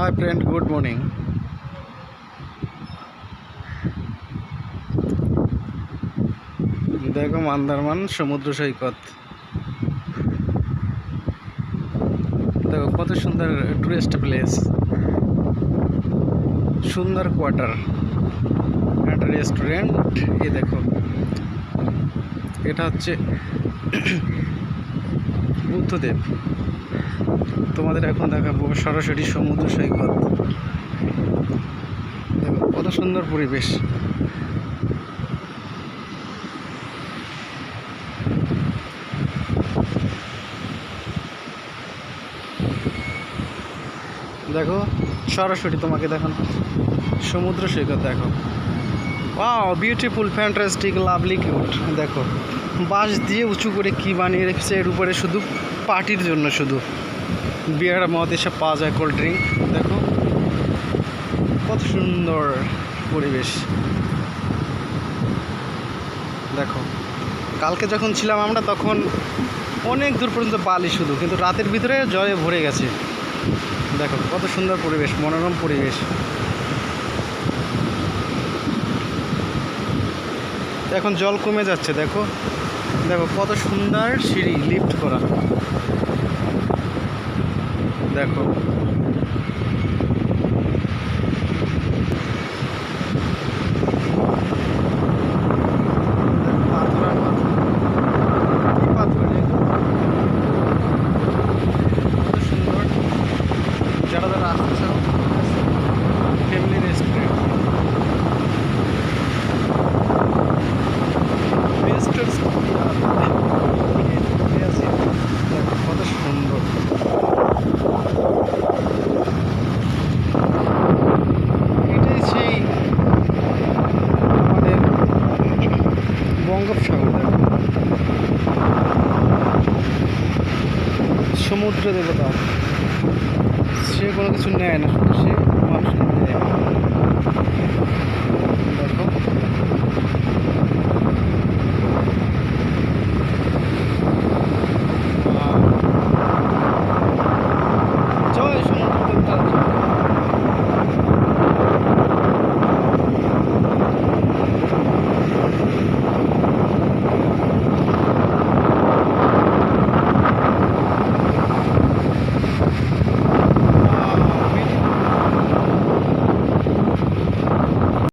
Hi friend good morning দেখো মান্দারমান, সমুদ্র সৈকত। দেখো, কত সুন্দর টুরিস্ট প্লেস সুন্দর কোয়ার্টার একটা রেস্টুরেন্ট এ দেখো। এটা হচ্ছে বুদ্ধদেব তোমাদের এখন দেখাবো সরাসরি সমুদ্র সৈকত। দেখো, কত সুন্দর পরিবেশ। দেখো, সরাসরি তোমাকে দেখান সমুদ্র সৈকত দেখো wow beautiful fantastic lovely cute দেখো, বাঁশ দিয়ে উঁচু করে কি বানিয়ে রেখেছে? এর উপরে শুধু পার্টির জন্য শুধু। বিয়ার মদ এসব পাওয়া যায় কোল্ড ড্রিঙ্ক দেখো, কত সুন্দর পরিবেশ। দেখো, কালকে যখন ছিলাম আমরা, তখন অনেক দূর পর্যন্ত বালি শুধু, কিন্তু রাতের ভিতরে জলে ভরে গেছে। দেখো, কত সুন্দর পরিবেশ, মনোরম পরিবেশ। এখন জল কমে যাচ্ছে, দেখো। দেখো কত সুন্দর সিঁড়ি লিফট করা। দেখো। যারা যারা আসতে চাও। বঙ্গোপসাগর। সমুদ্র দেবতা সে কোনো কিছু নেয় না সে মানুষকে দেয়